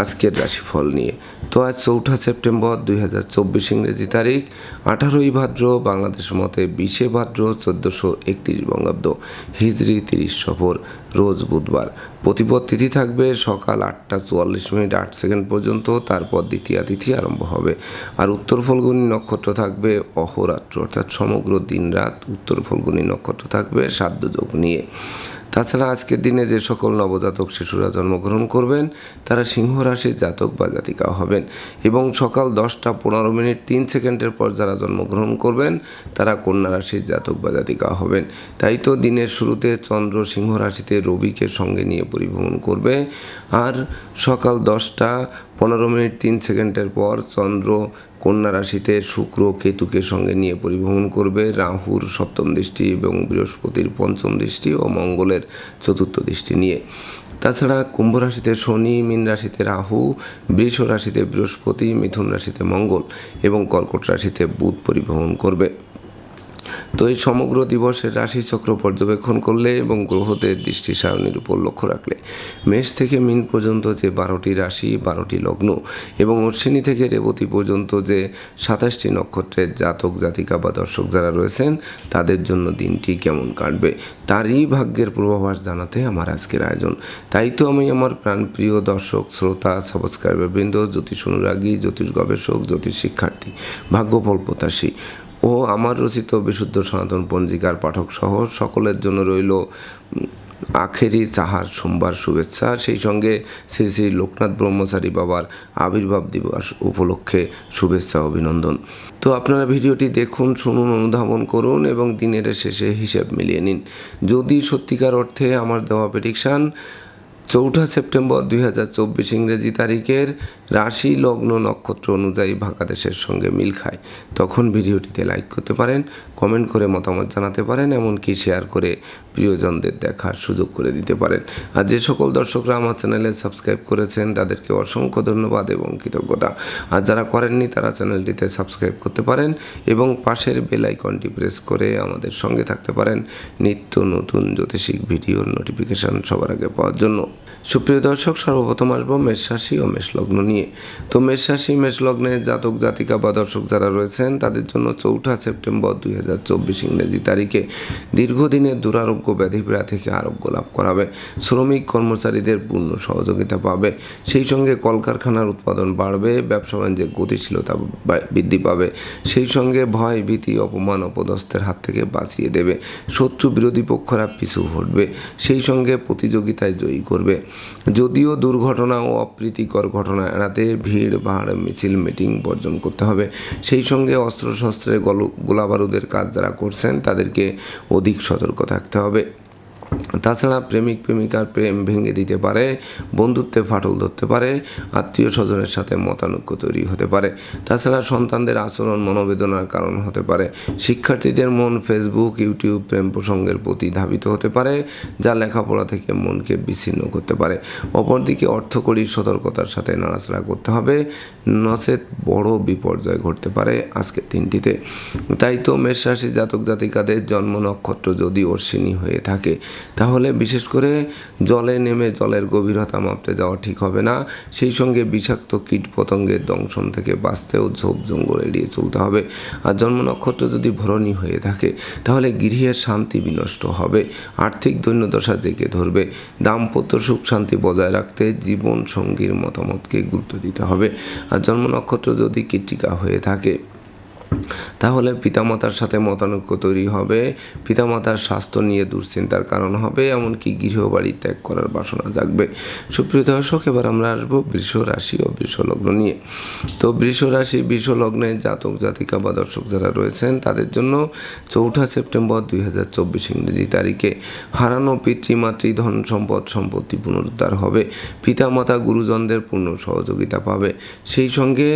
আজকের রাশিফল নিয়ে। তো আজ চৌঠা সেপ্টেম্বর দুই হাজার চব্বিশ ইংরেজি তারিখ, আঠারোই ভাদ্র বাংলাদেশ মতে বিশে ভাদ্র চোদ্দোশো একত্রিশ বঙ্গাব্দ, হিজড়ি তিরিশ সফর, রোজ বুধবার। প্রতিপদ তিথি থাকবে সকাল আটটা চুয়াল্লিশ মিনিট আট সেকেন্ড পর্যন্ত, তারপর দ্বিতীয়া তিথি আরম্ভ হবে। আর উত্তর ফলগুনি নক্ষত্র থাকবে অহরাত্র, অর্থাৎ সমগ্র দিনরাত উত্তর ফলগুনি নক্ষত্র থাকবে সাধ্য যোগ নিয়ে। তাছাড়া আজকের দিনে যে সকল নবজাতক শিশুরা জন্মগ্রহণ করবেন, তারা সিংহ রাশির জাতক বা জাতিকা হবেন এবং সকাল দশটা পনেরো মিনিট তিন সেকেন্ডের পর যারা জন্মগ্রহণ করবেন, তারা কন্যা রাশির জাতক বা জাতিকা হবেন। তাই তো দিনের শুরুতে চন্দ্র সিংহ রাশিতে রবিকে সঙ্গে নিয়ে পরিভ্রমণ করবে আর সকাল দশটা পনেরো মিনিট তিন সেকেন্ডের পর চন্দ্র কন্যা রাশিতে শুক্র কেতুকে সঙ্গে নিয়ে পরিভ্রমণ করবে। রাহুর সপ্তম দৃষ্টি এবং বৃহস্পতির পঞ্চম দৃষ্টি ও মঙ্গলের চতুর্থ দৃষ্টি নিয়ে। তাছাড়া কুম্ভ রাশিতে শনি, মীন রাশিতে রাহু, বৃষ রাশিতে বৃহস্পতি, মিথুন রাশিতে মঙ্গল এবং কর্কট রাশিতে বুধ পরিভ্রমণ করবে। তো এই সমগ্র দিবসের রাশিচক্র পর্যবেক্ষণ করলে এবং গ্রহদের দৃষ্টি সারণীর উপর লক্ষ্য রাখলে মেষ থেকে মিন পর্যন্ত যে বারোটি রাশি, বারোটি লগ্ন এবং অশ্বিনী থেকে রেবতী পর্যন্ত যে সাতাশটি নক্ষত্রের জাতক, জাতিকা বা দর্শক যারা রয়েছেন, তাদের জন্য দিনটি কেমন কাটবে? তারই ভাগ্যের পূর্বাভাস জানাতে আমার আজকের আয়োজন। তাই তো আমি আমার প্রাণপ্রিয় দর্শক, শ্রোতা সাবস্ক্রাইবার বৃন্দ জ্যোতিষ অনুরাগী জ্যোতিষ গবেষক, জ্যোতিষ শিক্ষার্থী, ভাগ্যফল প্রত্যাশী ও আমার রচিত বিশুদ্ধ সনাতন পঞ্জিকার পাঠক সহ সকলের জন্য রইল আখেরি চাহার সোমবার শুভেচ্ছা। সেই সঙ্গে শ্রী শ্রী লোকনাথ ব্রহ্মচারী বাবার আবির্ভাব দিবস উপলক্ষে শুভেচ্ছা, অভিনন্দন। তো আপনারা ভিডিওটি দেখুন, শুনুন, অনুধাবন করুন এবং দিনের শেষে হিসেব মিলিয়ে নিন। যদি সত্যিকার অর্থে আমার দেওয়া প্রেডিকশান চৌঠা সেপ্টেম্বর দুই হাজার চব্বিশ ইংরেজি তারিখের রাশি লগ্ন নক্ষত্র অনুযায়ী ভাগাদেশের সঙ্গে মিল খায়। তখন ভিডিওটিতে লাইক করতে পারেন কমেন্ট করে মতামত জানাতে পারেন, এমনকি শেয়ার করে প্রিয়জনদের দেখার সুযোগ করে দিতে পারেন। আর যে সকল দর্শকরা আমার চ্যানেলে সাবস্ক্রাইব করেছেন, তাদেরকে অসংখ্য ধন্যবাদ এবং কৃতজ্ঞতা। আর যারা করেননি, তারা চ্যানেলটিতে সাবস্ক্রাইব করতে পারেন এবং পাশের বেল আইকনটি প্রেস করে আমাদের সঙ্গে থাকতে পারেন। নিত্য নতুন জ্যোতিষিক ভিডিওর নোটিফিকেশান সবার আগে পাওয়ার জন্য। সুপ্রিয় দর্শক, সর্বপ্রথম আসব মেষ রাশি ও মেষ লগ্ন নিয়ে। তো মেষ রাশি, মেষ লগ্নে জাতক, জাতিকা বা দর্শক যারা রয়েছেন, তাদের জন্য চৌঠা সেপ্টেম্বর দুই হাজার চব্বিশ ইংরেজি তারিখে দীর্ঘদিনের দুরারোগ্য ব্যাধিপীড়া থেকে আরোগ্য লাভ করাবে। শ্রমিক কর্মচারীদের পূর্ণ সহযোগিতা পাবে। সেই সঙ্গে কলকারখানার উৎপাদন বাড়বে, ব্যবসা বাণিজ্যের গতিশীলতা বৃদ্ধি পাবে। সেই সঙ্গে ভয়, ভীতি, অপমান, অপদস্থের হাত থেকে বাঁচিয়ে দেবে। শত্রু বিরোধী পক্ষরা পিছু হটবে। সেই সঙ্গে প্রতিযোগিতায় জয়ী করবে। যদিও দুর্ঘটনা ও অপ্রীতিকর ঘটনা এড়াতে ভিড়, ভাড়, মিছিল, মিটিং বর্জন করতে হবে। সেই সঙ্গে অস্ত্রশস্ত্রের গল গোলাবারুদের কাজ যারা করছেন, তাদেরকে অধিক সতর্ক থাকতে হবে। তাছাড়া প্রেমিক, প্রেমিকার প্রেম ভেঙে দিতে পারে, বন্ধুত্বে ফাটল ধরতে পারে, আত্মীয় স্বজনের সাথে মতানৈক্য তৈরি হতে পারে। তাছাড়া সন্তানদের আচরণ, মনোবেদনার কারণ হতে পারে। শিক্ষার্থীদের মন ফেসবুক ইউটিউব প্রেম প্রসঙ্গের প্রতি ধাবিত হতে পারে, যা লেখাপড়া থেকে মনকে বিচ্ছিন্ন করতে পারে। অপরদিকে অর্থকরী সতর্কতার সাথে নাড়াচাড়া করতে হবে। নচেত বড় বিপর্যয় ঘটতে পারে আজকের দিনটিতে। তাই তো মেষ রাশি জাতক জাতিকাদের জন্ম নক্ষত্র যদি অশ্বিনী হয়ে থাকে তাহলে বিশেষ করে জলে নেমে জলের গভীরতা মাপতে যাওয়া ঠিক হবে না। সেই সঙ্গে বিষাক্ত কীট পতঙ্গের দংশন থেকে বাঁচতেও ঝোপ জঙ্গল এড়িয়ে চলতে হবে। আর জন্ম নক্ষত্র যদি ভরণী হয়ে থাকে, তাহলে গৃহের শান্তি বিনষ্ট হবে। আর্থিক দৈন্যদশা জেগে ধরবে। দাম্পত্য সুখ শান্তি বজায় রাখতে জীবন সঙ্গীর মতামতকে গুরুত্ব দিতে হবে। আর জন্ম নক্ষত্র যদি কীটিকা হয়ে থাকে তাহলে পিতামাতার সাথে মতানৈক্য তৈরি হবে। পিতামাতার স্বাস্থ্য নিয়ে দুশ্চিন্তার কারণ হবে, এমনকি গৃহবাড়ি ত্যাগ করার বাসনা জাগবে। সুপ্রিয় দর্শক, এবার আমরা আসব বৃষ রাশি ও বৃষ লগ্ন নিয়ে। তো বৃষ রাশি, বৃষ লগ্নে জাতক, জাতিকা বা দর্শক যারা রয়েছেন, তাদের জন্য চৌঠা সেপ্টেম্বর দুই হাজার চব্বিশ ইংরেজি তারিখে হারানো পিতৃমাতৃ ধন সম্পদ সম্পত্তি পুনরুদ্ধার হবে। পিতামাতা গুরুজনদের পূর্ণ সহযোগিতা পাবে। সেই সঙ্গে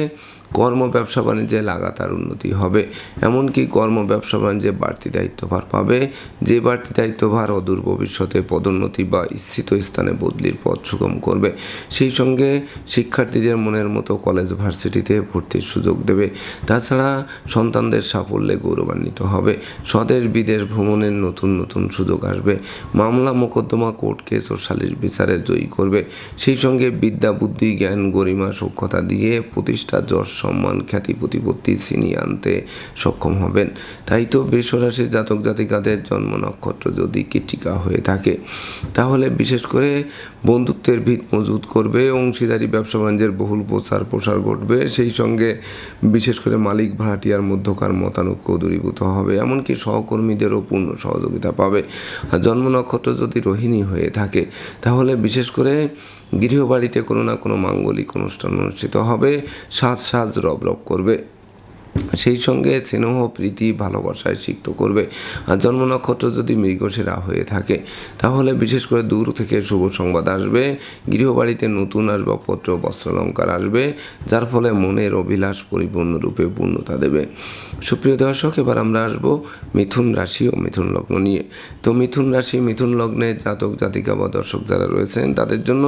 কর্ম ব্যবসা বাণিজ্যে লাগাতার উন্নতি হবে। এমনকি কর্ম ব্যবসা বাণিজ্যে বাড়তি দায়িত্বভার পাবে। যে বাড়তি দায়িত্বভার অদূর ভবিষ্যতে পদোন্নতি বা ইচ্ছিত স্থানে বদলির পথ সুগম করবে, সেই সঙ্গে শিক্ষার্থীদের মনের মতো কলেজ ভার্সিটিতে ভর্তির সুযোগ দেবে। তাছাড়া সন্তানদের সাফল্যে গৌরবান্বিত হবে। স্বদেশ বিদেশ ভ্রমণের নতুন নতুন সুযোগ আসবে। মামলা মোকদ্দমা কোর্ট কেস ও সালিশ বিচারে জয়ী করবে। সেই সঙ্গে বিদ্যা, বুদ্ধি, জ্ঞান, গরিমা, সক্ষতা দিয়ে প্রতিষ্ঠা, যশ সম্মান, খ্যাতি, প্রতিপত্তি ছিনিয়ে আনতে সক্ষম হবেন। তাই তো বৃষরাশি জাতক জাতিকাদের জন্ম নক্ষত্র যদি কীটিকা হয়ে থাকে, তাহলে বিশেষ করে বন্ধুত্বের ভিত মজবুত করবে, অংশীদারি, ব্যবসা বাণিজ্যের বহুল প্রচার প্রসার ঘটবে। সেই সঙ্গে বিশেষ করে মালিক, ভাড়াটিয়ার মধ্যকার মতানৈক্য দূরীভূত হবে। এমনকি সহকর্মীদেরও পূর্ণ সহযোগিতা পাবে। আর জন্ম নক্ষত্র যদি রোহিণী হয়ে থাকে, তাহলে বিশেষ করে গৃহবাড়িতে কোনো না কোনো মাঙ্গলিক অনুষ্ঠান অনুষ্ঠিত হবে। সাজ সাজ রব রব করবে। সেই সঙ্গে স্নেহ, প্রীতি, ভালোবাসায় সিক্ত করবে। আর জন্ম নক্ষত্র যদি মৃগশিরা হয়ে থাকে, তাহলে বিশেষ করে দূর থেকে শুভ সংবাদ আসবে। গৃহবাড়িতে নতুন আসবাবপত্র, বস্ত্রালঙ্কার আসবে, যার ফলে মনের অভিলাষ পরিপূর্ণরূপে পূর্ণতা দেবে। সুপ্রিয় দর্শক, এবার আমরা আসব মিথুন রাশি ও মিথুন লগ্ন নিয়ে। তো মিথুন রাশি, মিথুন লগ্নে জাতক, জাতিকা বা দর্শক যারা রয়েছেন, তাদের জন্য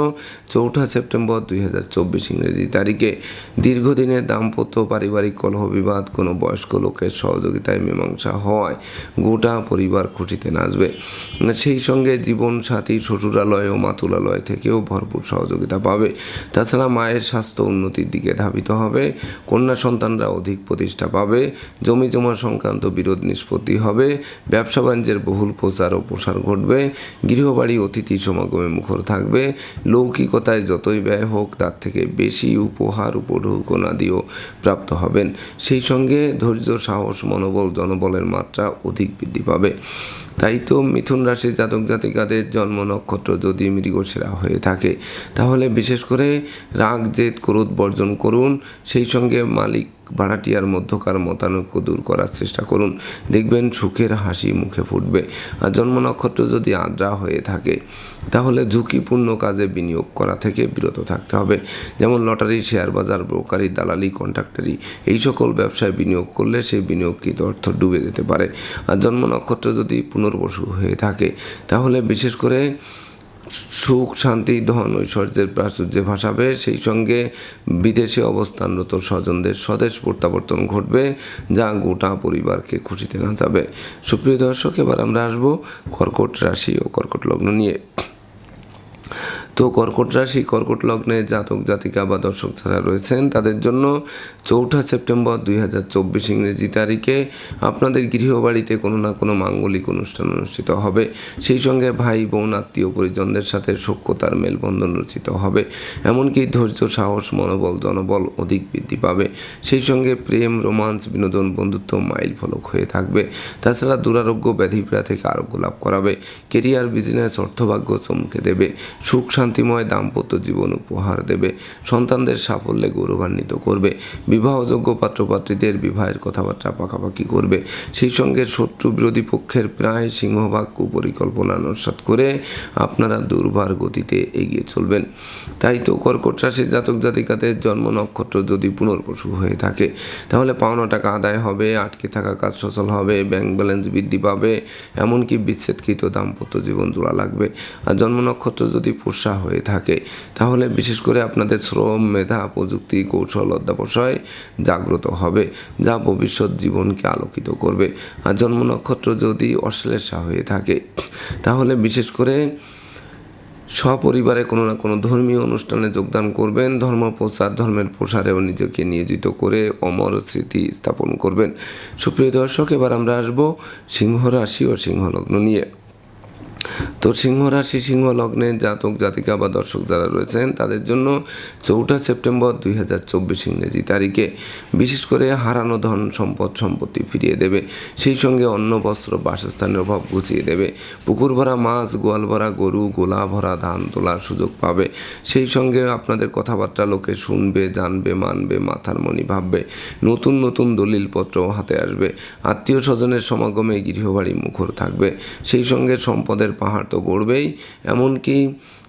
চৌঠা সেপ্টেম্বর দুই হাজার চব্বিশ ইংরেজি তারিখে দীর্ঘদিনের দাম্পত্য পারিবারিক কলহ বিবাদ কোনো বয়স্ক লোকের সহযোগিতায় মীমাংসা হওয়ায় গোটা পরিবার খুশিতে নাচবে। সেই সঙ্গে জীবন সাথী শ্বশুরালয় ও মাতুলালয় থেকেও ভরপুর সহযোগিতা পাবে। তাছাড়া মায়ের স্বাস্থ্য উন্নতির দিকে ধাবিত হবে, কন্যা সন্তানরা অধিক প্রতিষ্ঠা পাবে, জমি জমা সংক্রান্ত বিরোধ নিষ্পত্তি হবে, ব্যবসা বাণিজ্যের বহুল প্রচার ও প্রসার ঘটবে, গৃহবাড়ি, অতিথি সমাগমে মুখর থাকবে, লৌকিকতায় যতই ব্যয় হোক তার থেকে বেশি উপহার উপঢৌকনাদিও প্রাপ্ত হবেন। সেই সঙ্গে ধৈর্য, সাহস, মনোবল জনবলের মাত্রা অধিক বৃদ্ধি পাবে। তাই তো মিথুন রাশির জাতক জাতিকাদের জন্ম নক্ষত্র যদি মৃগশিরা হয়ে থাকে, তাহলে বিশেষ করে রাগ, জেদ, ক্রোধ বর্জন করুন। সেই সঙ্গে মালিক ভাড়াটিয়ার মধ্যকার মতানৈক্য দূর করার চেষ্টা করুন। দেখবেন সুখের হাসি মুখে ফুটবে। আর জন্ম নক্ষত্র যদি আদ্রা হয়ে থাকে, তাহলে ঝুঁকিপূর্ণ কাজে বিনিয়োগ করা থেকে বিরত থাকতে হবে। যেমন লটারি, শেয়ার বাজার, ব্রোকারি, দালালি, কন্ট্রাক্টারি, এই সকল ব্যবসায় বিনিয়োগ করলে সেই বিনিয়োগকৃত অর্থ ডুবে যেতে পারে। আর জন্ম নক্ষত্র যদি পুনর্বসু হয়ে থাকে, তাহলে বিশেষ করে সুখ, শান্তি, ধন, ঐশ্বর্যের প্রাচুর্যে ভাসাবে সেই সঙ্গে বিদেশে অবস্থানরত স্বজনদের স্বদেশ প্রত্যাবর্তন ঘটবে যা গোটা পরিবারকে খুশিতে নাচাবে। সুপ্রিয় দর্শক, এবার আমরা আসব কর্কট রাশি ও কর্কট লগ্ন নিয়ে। তো কর্কট রাশি, কর্কট লগ্নে জাতক, জাতিকা বা দর্শক যারা রয়েছেন, তাদের জন্য চৌঠা সেপ্টেম্বর দুই হাজার চব্বিশ ইংরেজি তারিখে আপনাদের গৃহবাড়িতে কোনো না কোনো মাঙ্গলিক অনুষ্ঠান অনুষ্ঠিত হবে। সেই সঙ্গে ভাই, বোন, আত্মীয় পরিজনদের সাথে সখ্যতার মেলবন্ধন রচিত হবে। এমনকি ধৈর্য, সাহস, মনোবল, জনবল অধিক বৃদ্ধি পাবে। সেই সঙ্গে প্রেম রোমান্স বিনোদন, বন্ধুত্ব মাইল ফলক হয়ে থাকবে। তাছাড়া দুরারোগ্য ব্যাধিপ্রা থেকে আরোগ্য লাভ করাবে। কেরিয়ার, বিজনেস, অর্থভাগ্য চমকে দেবে। সুখ শান্তিময় দাম্পত্য জীবন উপহার দেবে। সন্তানদের সাফল্যে গৌরবান্বিত করবে। বিবাহযোগ্য পাত্রপাত্রীদের বিবাহের কথাবার্তা পাকাপাকি করবে। সেই সঙ্গে শত্রু বিরোধী পক্ষের প্রায় সিংহভাগ কুপরিকল্পনা নস্বাত করে আপনারা দুর্বার গতিতে এগিয়ে চলবেন। তাই তো কর্কট রাশি জাতক জাতিকাদের জন্ম নক্ষত্র যদি পুনর্বসু হয়ে থাকে, তাহলে পাওনা টাকা আদায় হবে, আটকে থাকা কাজ সচল হবে ব্যাংক ব্যালেন্স বৃদ্ধি পাবে, এমনকি বিচ্ছেদকৃত দাম্পত্য জীবন জোড়া লাগবে। আর জন্ম নক্ষত্র যদি পোষা হয়ে থাকে। তাহলে বিশেষ করে আপনাদের শ্রম, মেধা, প্রযুক্তি, কৌশল অধ্যাবসায় জাগ্রত হবে, যা ভবিষ্যৎ জীবনকে আলোকিত করবে। আর জন্ম নক্ষত্র যদি অশ্লেষা হয়ে থাকে, তাহলে বিশেষ করে সপরিবারে কোনো না কোনো ধর্মীয় অনুষ্ঠানে যোগদান করবেন, ধর্ম প্রচার, ধর্মের প্রসারেও নিজেকে নিয়োজিত করে অমর স্মৃতি স্থাপন করবেন। সুপ্রিয় দর্শক, এবার আমরা আসব সিংহ রাশি ও সিংহলগ্ন নিয়ে। তো সিংহ রাশি, সিংহ লগ্নের জাতক, জাতিকা বা দর্শক যারা রয়েছেন, তাদের জন্য চৌঠা সেপ্টেম্বর দুই হাজার চব্বিশ ইংরেজি তারিখে বিশেষ করে হারানো ধন সম্পদ সম্পত্তি ফিরিয়ে দেবে। সেই সঙ্গে অন্ন, বস্ত্র, বাসস্থানের অভাব গুছিয়ে দেবে। পুকুর ভরা মাছ, গোয়াল ভরা গরু, গোলা ভরা ধান তোলার সুযোগ পাবে। সেই সঙ্গে আপনাদের কথাবার্তা লোকে শুনবে, জানবে, মানবে, মাথার মনি ভাববে। নতুন নতুন দলিলপত্র হাতে আসবে। আত্মীয় স্বজনের সমাগমে গৃহবাড়ি মুখর থাকবে। সেই সঙ্গে সম্পদের পাহাড় তো গড়বেই এমনকি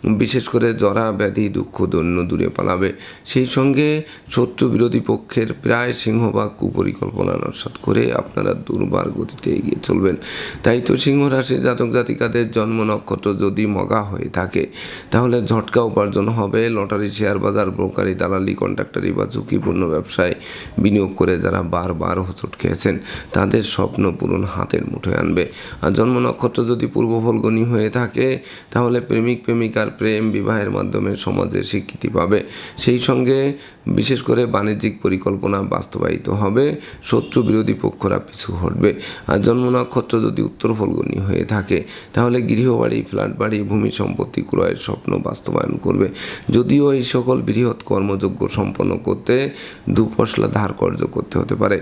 বিশেষ করে জরা, ব্যাধি, দুঃখ, দৈন্য দূরে পালাবে। সেই সঙ্গে শত্রু বিরোধী পক্ষের প্রায় সিংহভাগ কুপরিকল্পনা নস্বাত করে আপনারা দুর্বার গতিতে এগিয়ে চলবেন। তাই তো সিংহ রাশির জাতক জাতিকাদের জন্ম নক্ষত্র যদি মগা হয়ে থাকে, তাহলে ঝটকা উপার্জন হবে। লটারি, শেয়ার বাজার, ব্রোকারি, দালালি, কন্ট্রাক্টারি বা ঝুঁকিপূর্ণ ব্যবসায় বিনিয়োগ করে যারা বারবার হোঁচট খেয়েছেন, তাদের স্বপ্ন পূরণ হাতের মুঠোয় আনবে। আর জন্ম নক্ষত্র যদি পূর্ব ফলগনি হয়ে থাকে, তাহলে প্রেমিক, প্রেমিকার প্রেম বিবাহের মাধ্যমে সমাজে স্বীকৃতি পাবে। সেই সঙ্গে বিশেষ করে বাণিজ্যিক পরিকল্পনা বাস্তবায়িত হবে। শত্রু বিরোধী পক্ষরা পিছু হটবে। আর জন্ম নক্ষত্র যদি উত্তর ফলগনি হয়ে থাকে, তাহলে গৃহবাড়ি ফ্ল্যাট বাড়ি ভূমি সম্পত্তি ক্রয়ের স্বপ্ন বাস্তবায়ন করবে। যদিও এই সকল বৃহৎ কর্মযোগ্য সম্পন্ন করতে দুপশলা ধার কর্য করতে হতে পারে।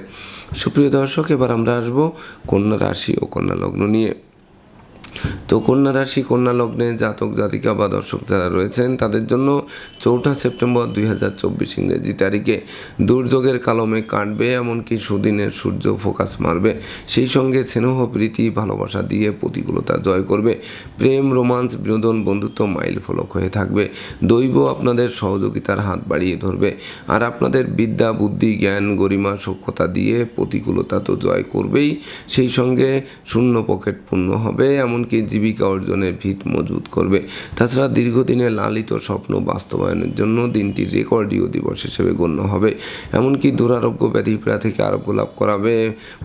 সুপ্রিয় দর্শক, এবার আমরা আসব কন্যা রাশি ও কন্যা লগ্ন নিয়ে। তো কন্যা রাশি, কন্যা লগ্নে জাতক, জাতিকা বা দর্শক যারা রয়েছেন, তাদের জন্য চৌঠা সেপ্টেম্বর দুই হাজার চব্বিশ ইংরেজি তারিখে দুর্যোগের কালমে কাটবে, এমনকি সুদিনের সূর্য ফোকাস মারবে। সেই সঙ্গে স্নেহ, প্রীতি, ভালোবাসা দিয়ে প্রতিকূলতা জয় করবে। প্রেম, রোমান্স, বিনোদন, বন্ধুত্ব মাইল ফলক হয়ে থাকবে। দৈব আপনাদের সহযোগিতার হাত বাড়িয়ে ধরবে। আর আপনাদের বিদ্যা, বুদ্ধি, জ্ঞান, গরিমা, সক্ষতা দিয়ে প্রতিকূলতা তো জয় করবেই, সেই সঙ্গে শূন্য পকেট পূর্ণ হবে এমনকি জীবিকা অর্জনের ভিত মজবুত করবে। তাছাড়া দীর্ঘদিনের লালিত স্বপ্ন বাস্তবায়নের জন্য দিনটি রেকর্ডীয় দিবস হিসেবে গণ্য হবে। এমনকি দুরারোগ্য ব্যাধিপীড়া থেকে আরোগ্য লাভ করাবে,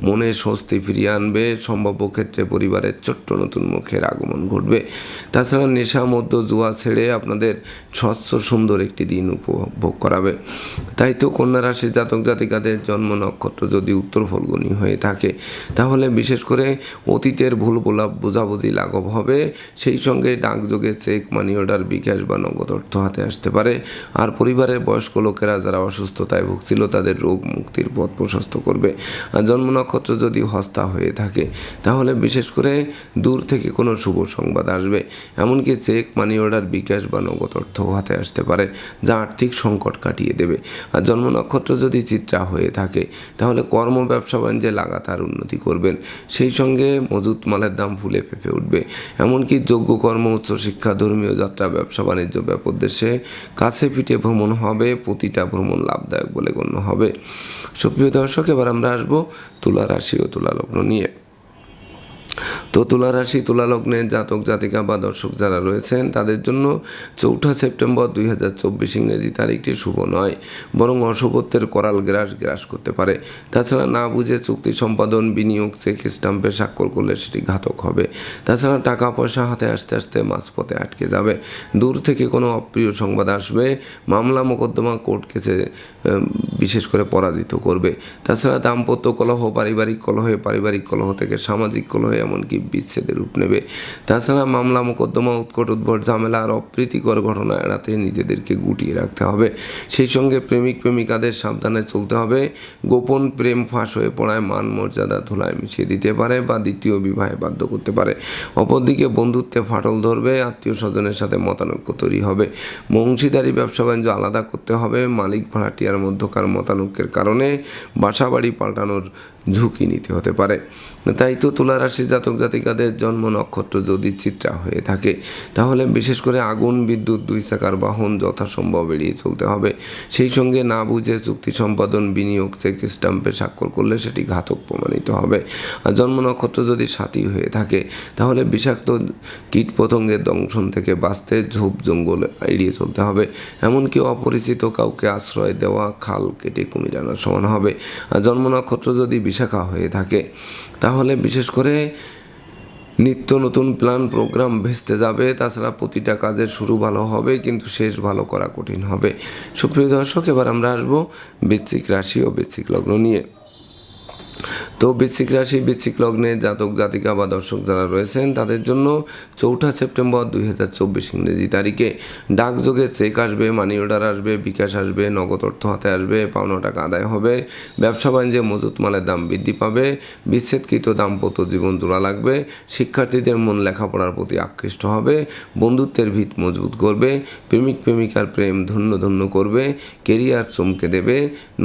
মনে স্বস্তি ফিরিয়ে আনবে, সম্ভাব্য ক্ষেত্রে পরিবারের ছোট্ট নতুন মুখের আগমন ঘটবে। তাছাড়া নেশা মধ্য জুয়া ছেড়ে আপনাদের স্বচ্ছ, সুন্দর একটি দিন উপভোগ করাবে। তাই তো কন্যা রাশি জাতক জাতিকাদের জন্ম নক্ষত্র যদি উত্তর ফলগুনি হয়ে থাকে, তাহলে বিশেষ করে অতীতের ভুল বোলা বোঝাবুঝি লাঘব হবে। সেই সঙ্গে ডাকযোগে চেক মানি অর্ডার বিকাশ বা নগদ অর্থ হাতে আসতে পারে। আর পরিবারের বয়স্ক লোকেরা যারা অসুস্থতায় ভুগছিল, তাদের রোগ মুক্তির পথ প্রশস্ত করবে। আর জন্ম নক্ষত্র যদি হস্তা হয়ে থাকে, তাহলে বিশেষ করে দূর থেকে কোনো শুভ সংবাদ আসবে। এমনকি চেক মানি অর্ডার বিকাশ বা নগদ অর্থ হাতে আসতে পারে, যা আর্থিক সংকট কাটিয়ে দেবে। আর জন্ম নক্ষত্র যদি চিত্রা হয়ে থাকে, তাহলে কর্ম, ব্যবসা বাণিজ্যে লাগাতার উন্নতি করবেন। সেই সঙ্গে মজুত মালের দাম ফুলে ফেপে উঠবে। এমনকি যোগ্য কর্ম, উচ্চ শিক্ষা, ধর্মীয় যাত্রা, ব্যবসা, বাণিজ্য, ব্যাপক দেশে কাছে পিঠে ভ্রমণ হবে, প্রতিটা ভ্রমণ লাভদায়ক বলে গণ্য হবে। সুপ্রিয় দর্শক, এবার আমরা আসব তুলা রাশি ও তুলা লগ্ন নিয়ে। তো তুলা রাশি তুলা লগ্নের জাতক, জাতিকা বা দর্শক যারা রয়েছেন, তাদের জন্য চৌঠা সেপ্টেম্বর দুই হাজার চব্বিশ ইংরেজি তারিখটি শুভ নয়, বরং অশুভত্বের করাল গ্রাস গ্রাস করতে পারে। তাছাড়া না বুঝে চুক্তি সম্পাদন, বিনিয়োগ চেক স্টাম্পে স্বাক্ষর করলে সেটি ঘাতক হবে। তাছাড়া টাকা পয়সা হাতে আসতে আসতে মাঝপথে আটকে যাবে। দূর থেকে কোনো অপ্রিয় সংবাদ আসবে, মামলা মোকদ্দমা কোর্ট কেসে বিশেষ করে পরাজিত করবে। তাছাড়া দাম্পত্য কলহ, পারিবারিক কলহে, পারিবারিক কলহ থেকে সামাজিক কলহে, এমনকি বিচ্ছেদের রূপ নেবে। তাছাড়া মামলা, মোকদ্দমা, উৎকট উদ্ভট, ঝামেলা আর অপ্রীতিকর ঘটনা এড়াতে নিজেদেরকে গুটিয়ে রাখতে হবে। সেই সঙ্গে প্রেমিক প্রেমিকাদের সাবধানে চলতে হবে। গোপন প্রেম ফাঁস হয়ে পড়ায় মান মর্যাদা ধুলায় মিশিয়ে দিতে পারে বা দ্বিতীয় বিবাহে বাধ্য করতে পারে। অপরদিকে বন্ধুত্বে ফাটল ধরবে আত্মীয় স্বজনের সাথে মতানৈক্য তৈরি হবে। বংশীদারি ব্যবসা বাণিজ্য আলাদা করতে হবে, মালিক ভাড়াটিয়ার মধ্যকার মতানৈক্যের কারণে বাসা বাড়ি পাল্টানোর ঝুঁকি নিতে হতে পারে। তাই তো তুলা রাশি জাতক জাতিকাদের জন্ম নক্ষত্র যদি চিত্রা হয়ে থাকে, তাহলে বিশেষ করে আগুন, বিদ্যুৎ, দুই চাকার বাহন যথাসম্ভব এড়িয়ে চলতে হবে। সেই সঙ্গে না বুঝে চুক্তি সম্পাদন, বিনিয়োগ চেক স্টাম্পে স্বাক্ষর করলে সেটি ঘাতক প্রমাণিত হবে। আর জন্ম নক্ষত্র যদি সাথী হয়ে থাকে, তাহলে বিষাক্ত কীট পতঙ্গের দংশন থেকে বাঁচতে ঝোপ জঙ্গল এড়িয়ে চলতে হবে। এমনকি অপরিচিত কাউকে আশ্রয় দেওয়া, খাল কেটে কুমির আনার সমান হবে। আর জন্ম নক্ষত্র যদি বিশাখা হয়ে থাকে, তাহলে বিশেষ করে নিত্য নতুন প্ল্যান প্রোগ্রাম ভেস্তে যাবে। তাছাড়া প্রতিটা কাজের শুরু ভালো হবে, কিন্তু শেষ ভালো করা কঠিন হবে। সুপ্রিয় দর্শক, এবার আমরা আসব বৃশ্চিক রাশি ও বৃশ্চিক লগ্ন নিয়ে। তো বৃশ্চিক রাশি, বৃশ্চিক লগ্নে জাতক, জাতিকা বা দর্শক যারা রয়েছেন, তাদের জন্য চৌঠা সেপ্টেম্বর দুই হাজার চব্বিশ ইংরেজি তারিখে। ডাকযোগে চেক আসবে মানি অর্ডার আসবে, বিকাশ আসবে, নগদ অর্থ হাতে আসবে, পাওনা টাকা আদায় হবে, ব্যবসা বাণিজ্যে মজুত মালের দাম বৃদ্ধি পাবে, বিচ্ছেদকৃত দাম্পত্য জীবন জোড়া লাগবে, শিক্ষার্থীদের মন লেখাপড়ার প্রতি আকৃষ্ট হবে, বন্ধুত্বের ভিত মজবুত করবে, প্রেমিক, প্রেমিকার প্রেম ধন্য ধন্য করবে কেরিয়ার চমকে দেবে,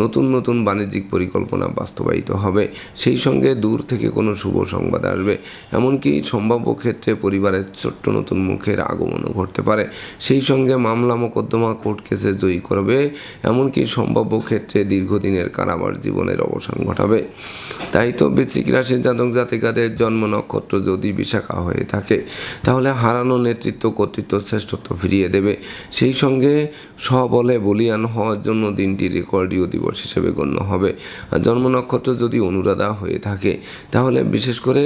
নতুন নতুন বাণিজ্যিক পরিকল্পনা বাস্তবায়িত হবে। হবে, সেই সঙ্গে দূর থেকে কোনো শুভ সংবাদ আসবে। এমনকি সম্ভাব্য ক্ষেত্রে পরিবারের ছোট্ট নতুন মুখের আগমনও ঘটতে পারে। সেই সঙ্গে মামলা মোকদ্দমা কোর্ট কেসে জয়ী করবে। এমনকি সম্ভাব্য ক্ষেত্রে দীর্ঘদিনের কারাবার জীবনের অবসান ঘটাবে। তাই তো বৃশ্চিক রাশির জাতক জাতিকাদের জন্ম নক্ষত্র যদি বিশাখা হয়ে থাকে, তাহলে হারানো নেতৃত্ব কর্তৃত্ব শ্রেষ্ঠত্ব ফিরিয়ে দেবে। সেই সঙ্গে সবলে বলিয়ান হওয়ার জন্য দিনটি রেকর্ডীয় দিবস হিসেবে গণ্য হবে। আর জন্ম নক্ষত্র যদি অনুরাধা হয়ে থাকে। তাহলে বিশেষ করে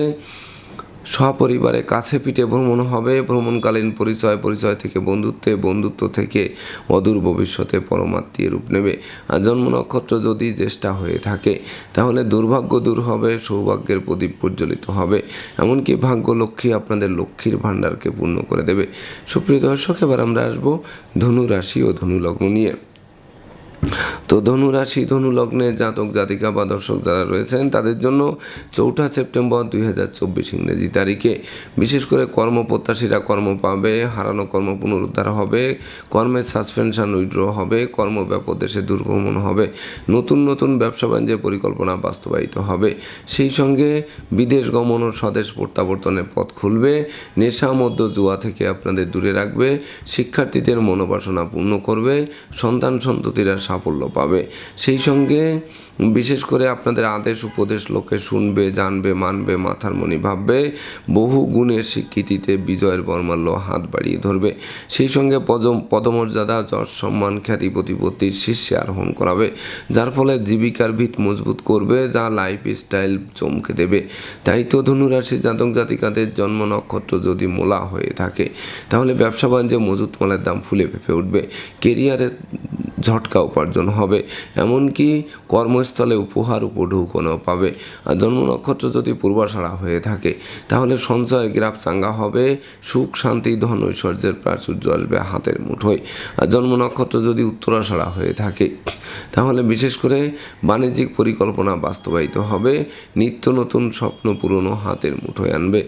সপরিবারে কাছে পিঠে ভ্রমণ হবে। ভ্রমণকালীন পরিচয় পরিচয় থেকে বন্ধুত্বে, বন্ধুত্ব থেকে অদূর ভবিষ্যতে পরমাত্মীয় রূপ নেবে। আর জন্ম নক্ষত্র যদি জ্যেষ্ঠা হয়ে থাকে, তাহলে দুর্ভাগ্য দূর হবে, সৌভাগ্যের প্রদীপ প্রজ্বলিত হবে। এমনকি ভাগ্য লক্ষ্মী আপনাদের লক্ষ্মীর ভাণ্ডারকে পূর্ণ করে দেবে। সুপ্রিয় দর্শক, এবার আমরা আসব ধনু রাশি ও ধনু লগ্ন নিয়ে। তো ধনুরাশি ধনু লগ্নে জাতক, জাতিকা বা দর্শক যারা রয়েছেন, তাদের জন্য চৌঠা সেপ্টেম্বর দুই হাজার চব্বিশ ইংরেজি তারিখে। বিশেষ করে কর্মপ্রত্যাশীরা কর্ম পাবে, হারানো কর্ম পুনরুদ্ধার হবে কর্মের সাসপেনশন উইড্র হবে, কর্ম ব্যাপক দেশে দুর্গমন হবে, নতুন নতুন ব্যবসা বাণিজ্যের পরিকল্পনা বাস্তবায়িত হবে। সেই সঙ্গে বিদেশ গমন ও স্বদেশ প্রত্যাবর্তনের পথ খুলবে, নেশা মধ্য জুয়া থেকে আপনাদের দূরে রাখবে, শিক্ষার্থীদের মনোবাসনা পূর্ণ করবে, সন্তান সন্ততিরা সাফল্য পাবে। সেই সঙ্গে বিশেষ করে আপনাদের আদেশ, উপদেশ লোকে শুনবে, জানবে, মানবে, মাথার মনি ভাববে, বহু গুণের স্বীকৃতিতে বিজয়ের বর্মাল্য হাত বাড়িয়ে ধরবে। সেই সঙ্গে পদম পদমর্যাদা, যশ, সম্মান, খ্যাতি প্রতিপত্তির শীর্ষে আরোহণ করাবে, যার ফলে জীবিকার ভিত মজবুত করবে, যা লাইফ স্টাইল চমকে দেবে। তাই তো ধনুরাশি জাতক জাতিকাদের জন্ম নক্ষত্র যদি মোলা হয়ে থাকে, তাহলে ব্যবসা বাণিজ্যে মজুত মালের দাম ফুলে ফেপে উঠবে। কেরিয়ারে ঝটকা উপার্জন হবে। এমনকি কর্মস্থলে উপহার উপঢৌকনও পাবে। আর জন্ম নক্ষত্র যদি পূর্বাশাড়া হয়ে থাকে, তাহলে সঞ্চয় গ্রাফ চাঙ্গা হবে। সুখ, শান্তি, ধন, ঐশ্বর্যের প্রাচুর্য আসবে হাতের মুঠোয়। আর জন্ম নক্ষত্র যদি উত্তরাষাড়া হয়ে থাকে, তাহলে বিশেষ করে বাণিজ্যিক পরিকল্পনা বাস্তবায়িত হবে। নিত্য নতুন স্বপ্ন পুরনো হাতের মুঠোয় আনবে।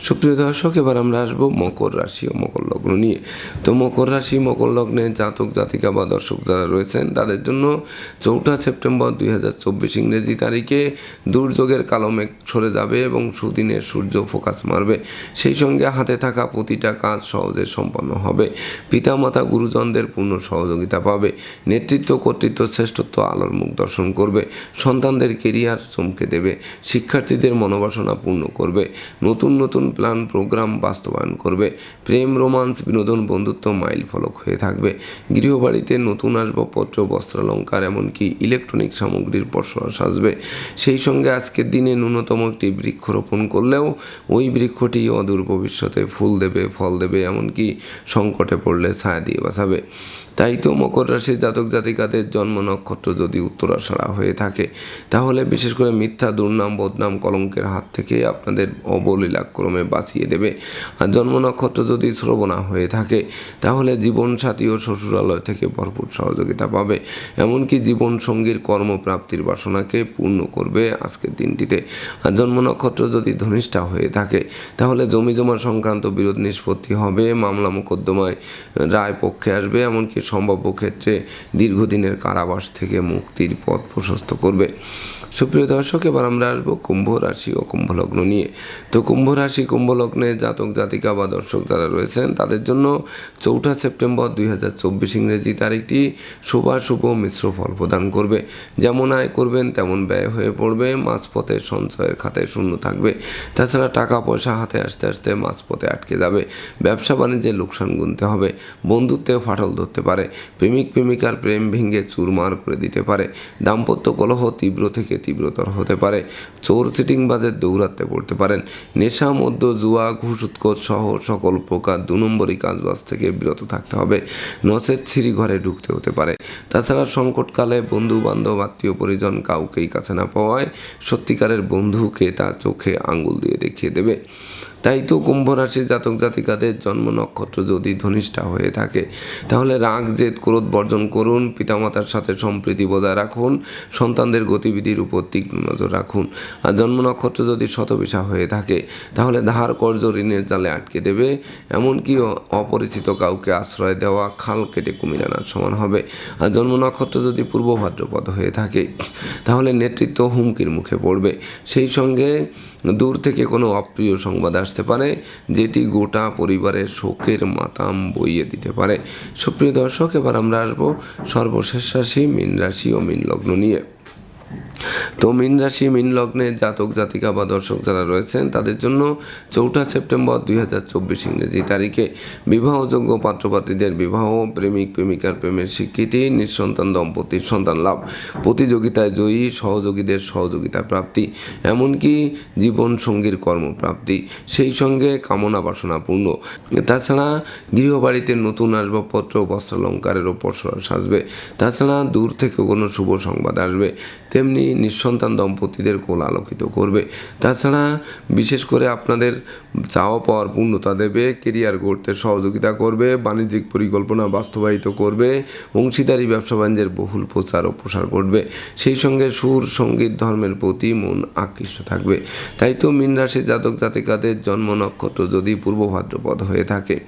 সুপ্রিয় দর্শক, এবার আমরা আসব মকর রাশি ও মকর লগ্ন নিয়ে। তো মকর রাশি, মকর লগ্নে জাতক, জাতিকা বা দর্শক যারা রয়েছেন, তাদের জন্য চৌঠা সেপ্টেম্বর দুই হাজার চব্বিশ ইংরেজি তারিখে দুর্যোগের কালো মেঘ সরে যাবে এবং সুদিনের সূর্য ফোকাস মারবে। সেই সঙ্গে হাতে থাকা প্রতিটা কাজ সহজে সম্পন্ন হবে। পিতামাতা, গুরুজনদের পূর্ণ সহযোগিতা পাবে। নেতৃত্ব, কর্তৃত্ব, শ্রেষ্ঠত্ব, আলোর মুখ দর্শন করবে। সন্তানদের কেরিয়ার চমকে দেবে। শিক্ষার্থীদের মনোবাসনা পূর্ণ করবে। নতুন নতুন প্ল্যান প্রোগ্রাম বাস্তবায়ন করবে। প্রেম রোমান্স বিনোদন, বন্ধুত্ব মাইল ফলক হয়ে থাকবে। গৃহবাড়িতে নতুন আসবাবপত্র, বস্ত্রালঙ্কার, এমনকি ইলেকট্রনিক সামগ্রীর পসরা সাজবে। সেই সঙ্গে আজকের দিনে ন্যূনতম একটি বৃক্ষ রোপণ করলেও ওই বৃক্ষটি অদূর ভবিষ্যতে ফুল দেবে, ফল দেবে, এমনকি সংকটে পড়লে ছায়া দিয়ে বাঁচাবে। তাই তো মকর রাশির জাতক জাতিকাদের জন্ম নক্ষত্র যদি উত্তরাষাড়া হয়ে থাকে, তাহলে বিশেষ করে মিথ্যা, দুর্নাম, বদনাম কলঙ্কের হাত থেকে আপনাদের অবলীলাক্রমে বাঁচিয়ে দেবে। আর জন্ম নক্ষত্র যদি শ্রবণা হয়ে থাকে, তাহলে জীবনসাথী ও শ্বশুরালয় থেকে ভরপুর সহযোগিতা পাবে। এমনকি জীবন সঙ্গীর কর্মপ্রাপ্তির বাসনাকে পূর্ণ করবে আজকের দিনটিতে। আর জন্ম নক্ষত্র যদি ধনিষ্ঠা হয়ে থাকে, তাহলে জমি জমা সংক্রান্ত বিরোধ নিষ্পত্তি হবে, মামলা মোকদ্দমায় রায় পক্ষে আসবে, এমনকি সম্ভাব্য ক্ষেত্রে দীর্ঘদিনের কারাবাস থেকে মুক্তির পথ প্রশস্ত করবে। সুপ্রিয় দর্শক, এবার আমরা আসব কুম্ভ রাশি ও কুম্ভ লগ্ন নিয়ে। তো কুম্ভ রাশি, কুম্ভ লগ্নে জাতক, জাতিকা বা দর্শক যারা রয়েছেন, তাদের জন্য চৌঠা সেপ্টেম্বর দুই হাজার চব্বিশ ইংরেজি তারিখটি শুভাশুভ মিশ্র ফল প্রদান করবে। যেমন আয় করবেন, তেমন ব্যয় হয়ে পড়বে। মাঝপথে সঞ্চয়ের খাতায় শূন্য থাকবে। তাছাড়া টাকা পয়সা হাতে আসতে আসতে মাঝপথে আটকে যাবে। ব্যবসা বাণিজ্যে লোকসান গুনতে হবে। বন্ধুত্বে ফাটল ধরতে পারে। প্রেমিক, প্রেমিকার প্রেম ভেঙে চুরমার করে দিতে পারে। দাম্পত্য কলহ তীব্র থেকে তীব্রতর হতে পারে। চোর চিটিংবাজের দৌড়াতে পড়তে পারেন। নেশা মধ্য জুয়া, ঘুষ, উৎকোচ সহ সকল প্রকার দু নম্বরই কাজবাজ থেকে বিরত থাকতে হবে। নচেত ছিঁড়ি ঘরে ঢুকতে হতে পারে। তাছাড়া সংকটকালে বন্ধু বান্ধব আত্মীয়, পরিজন কাউকেই কাছে না পাওয়ায় সত্যিকারের বন্ধুকে তার চোখে আঙুল দিয়ে দেখিয়ে দেবে। তাই তো কুম্ভ রাশির জাতক জাতিকাদের জন্ম নক্ষত্র যদি ধনিষ্ঠা হয়ে থাকে, তাহলে রাগ, জেদ, ক্রোধ বর্জন করুন, পিতামাতার সাথে সম্প্রীতি বজায় রাখুন, সন্তানদের গতিবিধির উপর তীক্ষ্ণ নজর রাখুন। আর জন্ম নক্ষত্র যদি শতবিশা হয়ে থাকে, তাহলে ধার, কর্জ, ঋণের জালে আটকে দেবে। এমনকি অপরিচিত কাউকে আশ্রয় দেওয়া খাল কেটে কুমির আনার সমান হবে। আর জন্ম নক্ষত্র যদি পূর্ব ভাদ্রপদ হয়ে থাকে, তাহলে নেতৃত্ব হুমকির মুখে পড়বে। সেই সঙ্গে দূর থেকে কোনো অপ্রিয় সংবাদ আসতে পারে, যেটি গোটা পরিবারের শোকের মাতাম বইয়ে দিতে পারে। সুপ্রিয় দর্শক, এবার আমরা আসব সর্বশেষ রাশি, মীন রাশি ও মীন লগ্ন নিয়ে। তো মীন রাশি, মীন লগ্নে জাতক, জাতিকা বা দর্শক যারা রয়েছেন, তাদের জন্য চৌঠা সেপ্টেম্বর দুই হাজার চব্বিশ ইংরেজি তারিখে বিবাহযোগ্য পাত্রপাত্রীদের বিবাহ, প্রেমিক, প্রেমিকার প্রেমের স্বীকৃতি, নিঃসন্তান, দম্পতির সন্তান লাভ, প্রতিযোগিতায় জয়ী, সহযোগীদের সহযোগিতা প্রাপ্তি, এমনকি জীবন সঙ্গীর কর্মপ্রাপ্তি, সেই সঙ্গে কামনা বাসনা পূর্ণ। তাছাড়া গৃহবাড়িতে নতুন আসবাবপত্র, বস্ত্রালঙ্কারের ওপর সাজবে তাছাড়া দূর থেকে কোনো শুভ সংবাদ আসবে। তেমনি নিঃসন্তান দম্পতিদের কোল আলোকিত করবে। তাছাড়া বিশেষ করে আপনাদের চাওয়া পাওয়ার পূর্ণতা দেবে, কেরিয়ার গড়তে সহযোগিতা করবে, বাণিজ্যিক পরিকল্পনা বাস্তবায়িত করবে, অংশীদারি, ব্যবসা বাণিজ্যের বহুল প্রচার ও প্রসার করবে সেই সঙ্গে সুর, সংগীত, ধর্মের প্রতি মন আকৃষ্ট থাকবে। তাই তো মীন রাশি জাতক জাতিকাদের জন্ম নক্ষত্র যদি পূর্ব ভাদ্রপদ হয়ে থাকে।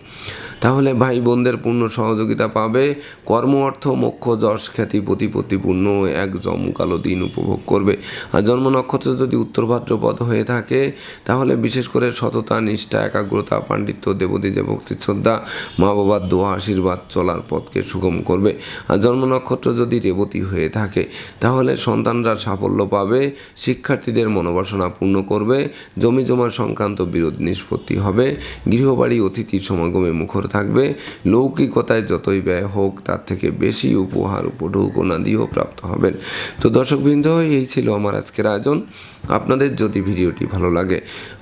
তাহলে ভাই বোনদের পূর্ণ সহযোগিতা পাবে। কর্ম, অর্থ, মোক্ষ, যশ, খ্যাতি, প্রতিপত্তিপূর্ণ এক জমকালো দিন উপভোগ করবে। আর জন্ম নক্ষত্র যদি উত্তর ভাদ্রপদ হয়ে থাকে, তাহলে বিশেষ করে সততা, নিষ্ঠা, একাগ্রতা, পাণ্ডিত্য দেবদীজে ভক্তি শ্রদ্ধা মা বাবার দোয়া, আশীর্বাদ চলার পথকে সুগম করবে। আর জন্ম নক্ষত্র যদি রেবতী হয়ে থাকে, তাহলে সন্তানরা সাফল্য পাবে, শিক্ষার্থীদের মনোবাসনা পূর্ণ করবে জমি জমা সংক্রান্ত বিরোধ নিষ্পত্তি হবে, গৃহবাড়ি অতিথির সমাগমে মুখর থাকবে। লৌকিকতায় যতই ব্যয় হোক, তার থেকে বেশি উপহার উপঢৌকনা দিয়েও প্রাপ্ত হবেন। তো দর্শকবৃন্দ, এই ছিল আমার আজকের আয়োজন। আপনাদের যদি ভিডিওটি ভালো লাগে